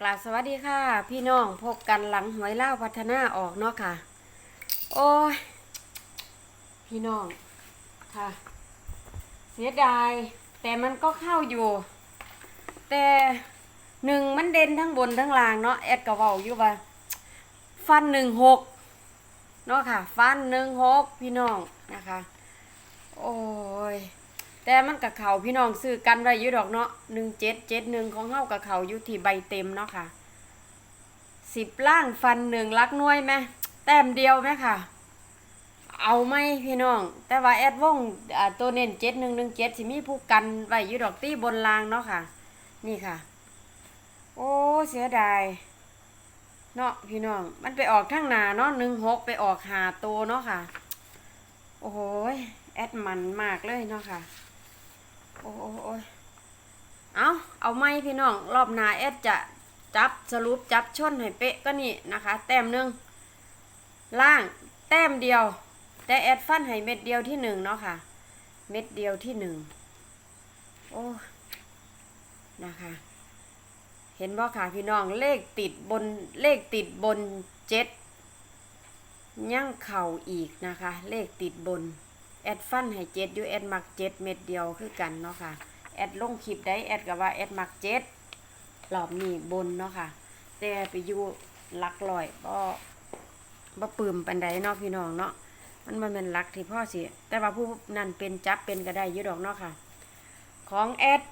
กราบสวัสดีค่ะ พี่น้องพบกันหลังหวยเล่าพัฒนาออกเนาะค่ะ โอ้ยพี่น้องค่ะ เสียดาย แต่มันก็เข้าอยู่ แต่หนึ่งมันเด่นทั้งบนทั้งล่างเนาะแอดกระเว้าอยู่ว่าฟันหนึ่งหกเนาะค่ะ ฟันหนึ่งหกพี่น้องนะคะ โอ้ย แต่มันกับเขาพี่น้องซื้อกันไว้อยู่ดอกเนาะหนึ่งเจ็ดเจ็ดหนึ่งของเฮากับเขาอยู่ที่ใบเต็มเนาะค่ะสิบล่างฟันหนึ่งลักน้วยไหมแต้มเดียวไหมค่ะ เอาไหมพี่น้อง แต่ว่าแอดวงตัวเน้นเจ็ดหนึ่งหนึ่งเจ็ดสิมีผู้กันไว้อยู่ดอกตี้บนรางเนาะค่ะ นี่ค่ะ โอ้เสียดายเนาะพี่น้อง มันไปออกทั้งหนาเนาะหนึ่งหกไปออกหาตัวเนาะค่ะ โอ้โหแอดมันมากเลยเนาะค่ะ โอ้โอ้โอ้ยเอาเอาไม้พี่น้อง รอบหน้าแอดจะจับสรุปจับชนให้เป๊ะก็นี่นะคะ แต้มหนึ่งล่างแต้มเดียว แต่แอดฟันให้เม็ดเดียวที่หนึ่งเนาะค่ะ เม็ดเดียวที่หนึ่งโอ้นะคะ เห็นบ่ค่ะพี่น้องเลขติดบนเลขติดบนเจ็ดยังเข่าอีกนะคะ เลขติดบน แอดฟันให้เจ็ดอยู่แอดมักเจ็ดเม็ดเดียวคือกันเนาะค่ะ แอดลงคลิปได้แอดกับว่าแอดมักเจ็ดรอบนี้บนเนาะค่ะ แต่ไปอยู่ลักลอยบ่บ่ปืมปันใดเนาะพี่น้องเนาะ มันมันเป็นลักที่พ่อสิ แต่ว่าผู้นั่นเป็นจับเป็นก็ได้อยู่ดอกเนาะค่ะ ของแอด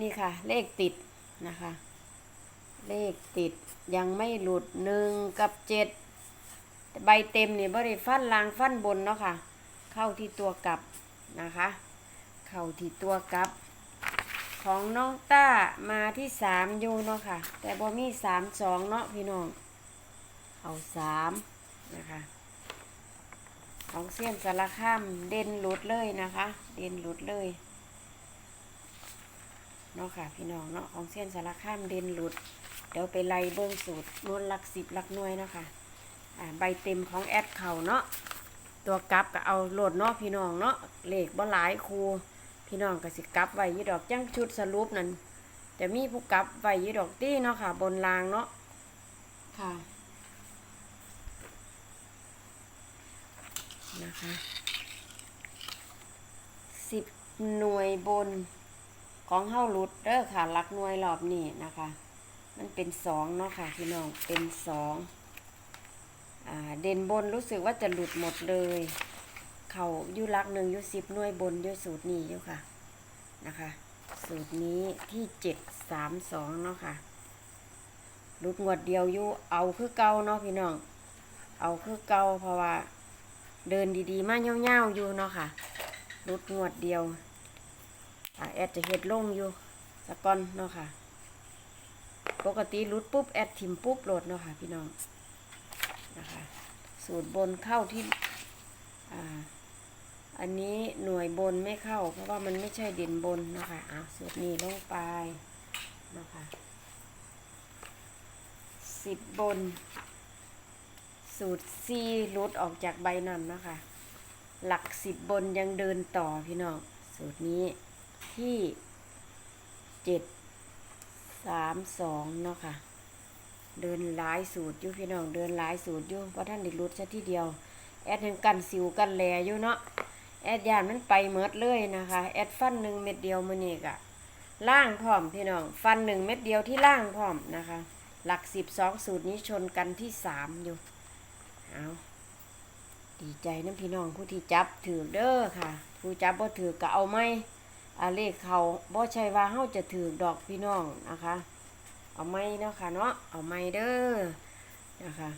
นี่ค่ะ เลขติดนะคะ เลขติดยังไม่หลุดหนึ่งกับเจ็ดใบเต็มนี่บริฟันลางฟันบนเนาะค่ะ เข้าที่ตัวกลับนะคะ เข้าที่ตัวกลับ ของน้องต้ามาที่สามอยู่เนาะค่ะ แต่บ่มีสามสองเนาะพี่น้อง เอาสามนะคะของเสี้ยนสารข้ามเด่นหลุดเลยนะคะ เด่นหลุดเลยเนาะค่ะพี่น้องเนาะของเสี้ยนสารข้ามเด่นหลุด เดี๋ยวไปไล่เบิ้งสูตรนวลหลักสิบหลักหน่วยเนาะค่ะอ่าใบเต็มของแอดเข่าเนาะ ตัวกลับก็เอาโหลดเนาะพี่น้องเนาะเลขบ่หลายครูพี่น้องก็สิกลับไว้อยี่ดอกจังชุดสรุปนั่นจะมีผู้กลับไว้อยี่ดอกตี้เนาะค่ะ บนรางเนาะค่ะนะคะสิบหน่วยบนของเฮาหลุดเด้อค่ะหลักหน่วยรอบนี้นะคะ มันเป็นสองเนาะค่ะพี่น้องเป็นสองอ่า เด่นบนรู้สึกว่าจะหลุดหมดเลย เขายุลักหนึ่งยุสิบน่วยบนด้วยสูตรนี้ยู่ค่ะนะคะ สูตรนี้ที่เจ็ดสามสองเนาะค่ะหลุดงวดเดียวยู่เอาคือเก่าเนาะพี่น้อง เอาคือเก่าเพราะว่า เดินดีๆ มาเง่าๆอยู่เนาะค่ะหลุดงวดเดียวอแอดจะเฮ็ดลงอยู่สะก่อนเนาะค่ะ ปกติหลุดปุ๊บ แอดทิมปุ๊บโหลดเนาะค่ะพี่น้อง นะคะสูตรบนเข้าที่อ่าอันนี้หน่วยบนไม่เข้า เพราะว่ามันไม่ใช่เด่นบนนะคะอะสูตรนี้ลงไปนะคะสิบบน สูตรซีลุดออกจากใบนั้นนะคะ หลักสิบบนยังเดินต่อพี่น้องสูตรนี้ที่เจ็ดสามสองเนาะค่ะ เดินหลายสูตรอยู่พี่น้องเดินหลายสูตรอยู่เพราะท่านได้รุดซะทีเดียว แอดยังกันสิวกันแลอยู่เนาะแอดยานมันไปเมดเลยนะคะ แอดฟันหนึ่งเม็ดเดียวมือนี่กะล่างพร้อมพี่น้อง ฟันหนึ่งเม็ดเดียวที่ล่างพร้อมนะคะ หลักสิบสองสูตรนี้ชนกันที่สามอยู่เอาดีใจน้ำพี่น้องผู้ที่จับถือเด้อค่ะ ผู้จับบ่ถือก็เอาไม่อาเลขเขาบ่ใช่ว่าเฮาจะถือดอกพี่น้องนะคะ เอาไม้เนาะค่ะเนาะเอาไม้เด้อนะคะ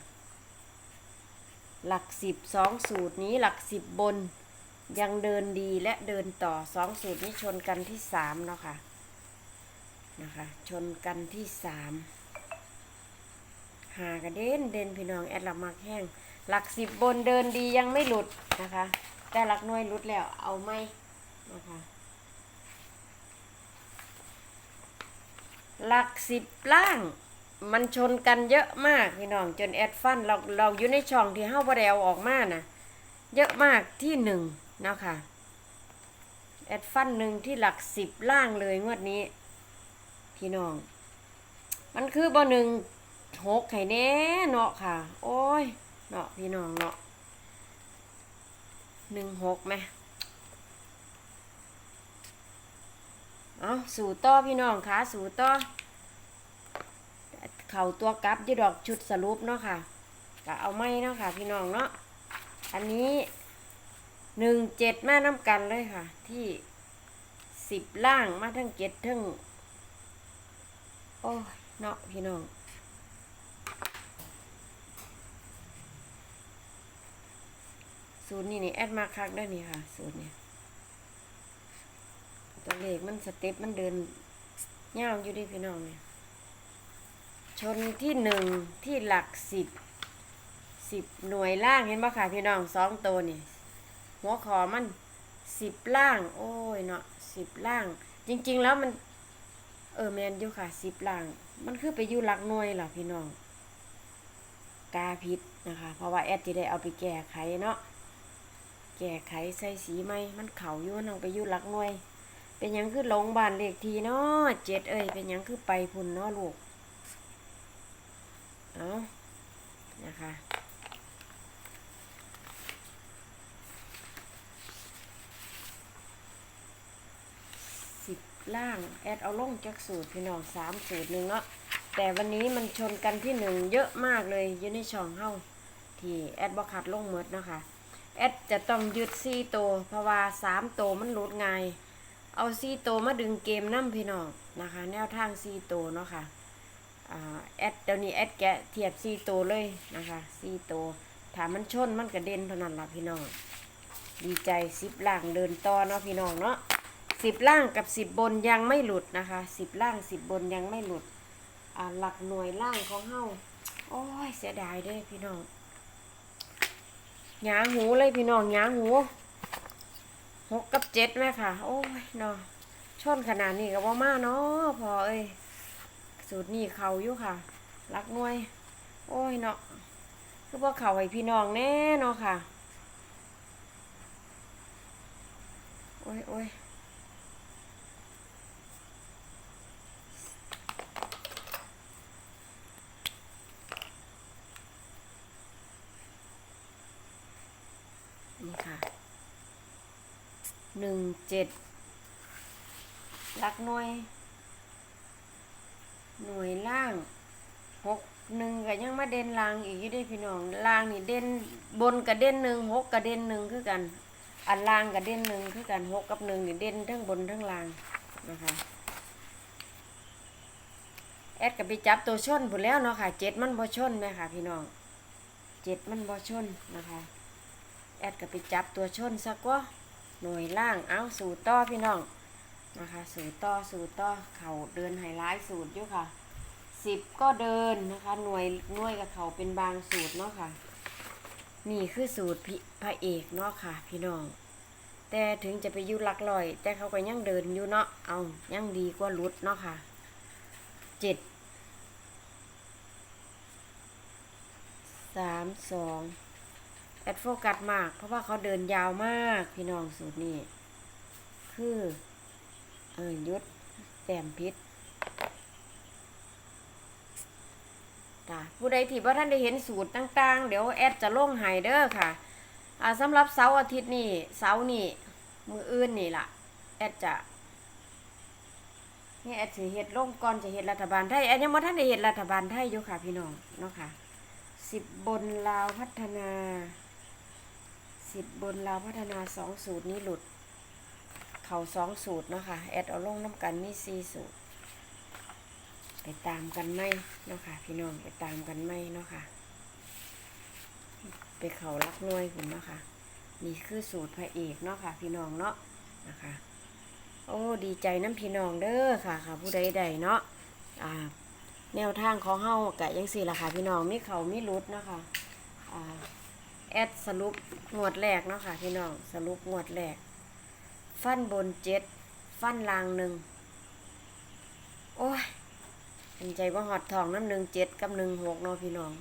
หลักสิบสองสูตรนี้หลักสิบบนยังเดินดีและเดินต่อสองสูตรนี้ชนกันที่สามเนาะค่ะนะคะชนกันที่สามหากระเด็นเด่นพี่น้องแอดหลักมากแห้งหลักสิบบนเดินดียังไม่หลุดนะคะ แต่หลักหน่วยหลุดแล้วเอาไหมนะคะ หลักสิบล่าง มันชนกันเยอะมากพี่น้องจนแอดฟันเราเราอยู่ในช่องที่เฮ้าบไดเอออกมานะเยอะมากที่หนึ่งนะคะแอดฟันหนึ่งที่หลักสิบล่างเลยงวดนี้ พี่น้อง มันคือบ่หนึ่งหกไข่แน่เนาะค่ะ โอ้ยเนาะพี่น้องเนาะหนึ่งหกไหม เอาสู่ต่อพี่น้องคะสู่ต่อเข่าตัวกลับยี่ดอกชุดสรุปเนาะค่ะก็เอาไม่เนาะค่ะ พี่น้องเนาะอันนี้หนึ่งเจ็ดมาน้ำกันเลยค่ะ ที่สิบล่างมาทั้งเจ็ดทั้งโอ้ยเนาะพี่น้องศูนย์นี่นี่แอดมาคักได้นี่ค่ะศูนย์เนี่ย ตัวเลขมันสเต็ปมันเดินยาวอยู่ดิพี่น้องเนี่ยชนที่หนึ่งที่หลักสิบสิบหน่วยล่างเห็นปะค่ะพี่น้องสองตัวนี่หัวขอมันสิบล่าง โอ้ยเนาะสิบล่าง จริง ๆ แล้วมัน เออแมนอยู่ค่ะสิบล่าง มันคือไปอยู่หลักหน่วยเหรอพี่น้องกาพิษนะคะ เพราะว่าแอดจะได้เอาไปแก้ไขเนาะแก้ไขใส่สีไหมมันเข่าอยู่มันเอาไปอยู่หลักหน่วย เป็นยังคือหลงบ้านเลขทีเนาะเจ็ดเอ้ยเป็นยังคือไปพุ่นเนาะลูกเอานะคะสิบล่าง แอดเอาลงจากสูตรพี่น้องสามสูตรหนึ่งเนาะแต่วันนี้มันชนกันที่หนึ่งเยอะมากเลยอยู่ในช่องเฮ้าที่แอดบอคัดลงเมดเนาะคะแอดจะต้องยึดซี่โตวเพราะว่าสามโตวมันลุดง่าย เอาซีโตมาดึงเกมน้ำพี่น้องนะคะ แนวทางซีโตเนาะค่ะอ่าแอดเดี๋ยวนี้แอดแกะเทียบซีโตเลยนะคะซีโตถามมันชนมันกระเด็นเท่านั้นละพี่น้อง ดีใจสิบล่างเดินต่อเนาะพี่น้องเนาะสิบล่างกับสิบบนยังไม่หลุดนะคะสิบล่างสิบบนยังไม่หลุดหลักหน่วยล่างของเฮาโอ้ยเสียดายเด้อพี่น้องหยาหูเลยพี่น้องหยาหู หกกับเจ็ดแม่ค่ะ โอ้ยเนาะชนขนาดนี้ก็ว่ามาเนาะพอเอ้ยสูตรนี้เขาอยู่ค่ะ รักน่วย โอ้ยเนาะคือว่าเขาให้พี่น้องแน่เนาะค่ะ โอ้ยโอ้ยนี่ค่ะ หนึ่งเจ็ดลักหน่วย หน่วยล่างหกหนึ่งก็ยังมาเด่นล่างอีกอยู่เด้พี่น้องล่างนี่เด่นบนกับเด่นหนึ่งหกกับเด่นหนึ่งคือกัน อันล่างกับเด่นหนึ่งคือกันหกกับหนึ่งนี่เด่นทั้งบนทั้งล่างนะคะแอดกับไปจับตัวชนผุนแล้วเนาะค่ะเจ็ดมันบ่ชนไหมค่ะพี่น้องเจ็ดมันบ่ชนนะคะ แอดก็ไปจับตัวชนสักว่ หน่วยล่างเอาสูตรต่อพี่น้องนะคะ สูตรต่อสูตรต่อเขาเดินไฮไลท์สูตรอยู่ค่ะสิบก็เดินนะคะ หน่วยหน่วยกับเขาเป็นบางสูตรเนาะค่ะ นี่คือสูตรพพระเอกเนาะค่ะ พี่น้อง แต่ถึงจะไปยุหลักลอย แต่เขาก็ยังเดินอยู่เนาะเอายังดีกว่าลุดเนาะค่ะเจ็ดสามสอง แอดโฟกัสมาก เพราะว่าเขาเดินยาวมากพี่น้องสูตรนี้คือเออยุดแต้มพิษจ้ะผู้ใดที่ว่าท่านได้เห็นสูตรต่างๆ เดี๋ยวแอดจะลงไฮเดอร์ค่ะอ่าสำหรับเสาร์อาทิตย์นี่เสาร์นี่มืออื่นนี่ล่ะ แอดจะนี่แอดสิเฮ็ดลงก่อนจะเฮ็ดรัฐบาลไทยแอดยังบ่ท่านได้เฮ็ดรัฐบาลไทยอยู่ค่ะพี่น้องเนาะค่ะสิบบนลาวพัฒนา สิบบนลาวพัฒนาสองสูตรนี้หลุด เข่าสองสูตรเนาะคะแอดเอาลงน้ำกันมีสี่สูตร ไปตามกันไหมเนาะค่ะพี่น้องไปตามกันไหมเนาะค่ะ ไปเข่าลักน้อยคุณเนาะค่ะนี่คือสูตรพระเอกเนาะค่ะ พี่น้องเนาะนะคะ โอ้ดีใจน้ำพี่น้องเด้อค่ะค่ะ ผู้ใดใดเนาะอ่าแนวทางของเฮากะยังสี่ละค่ะ พี่น้องมีเขามีรุดเนาะค่ะอ่า แอดสรุปงวดแรกเนาะค่ะพี่น้องสรุปงวดแรก ฟันบนเจ็ดฟันล่างหนึ่งโอ้ยเป็นใจว่าหอดทองน้ำหนึ่งเจ็ดกับหนึ่งหกเนาะพี่น้อง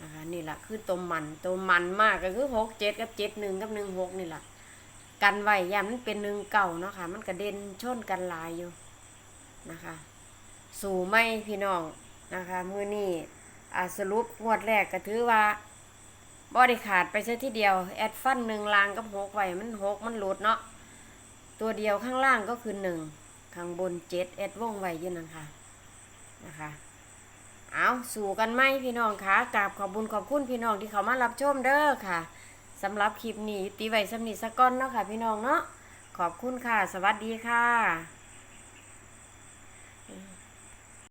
นะคะนี่แหละคือตัวมันตัวมันมากก็คือหกเจ็ดกับเจ็ดหนึ่งกับหนึ่งหกนี่แหละกันไว้ยามมันเป็นหนึ่งเก่าเนาะค่ะ มันกระเด็นชนกันลายอยู่นะคะ สู่ไม่พี่น้องนะคะ มือนี้อ่าสรุปงวดแรกก็ถือว่า บ่ได้ขาดไปซะทีเดียว แอดฟันหนึ่งลางกับหกไว้มันหกมันหลุดเนาะตัวเดียวข้างล่างก็คือหนึ่งข้างบนเจ็ดแอดว่องไว้อยืนนั่นค่ะนะคะเอาสู่กันไหมพี่น้องคะกราบขอบบุญขอบคุณพี่น้องที่เขามารับชมเด้อค่ะสำหรับคลิปนี้ติไว้สำนิสกก้อนเนาะค่ะ พี่น้องเนาะขอบคุณค่ะ สวัสดีค่ะ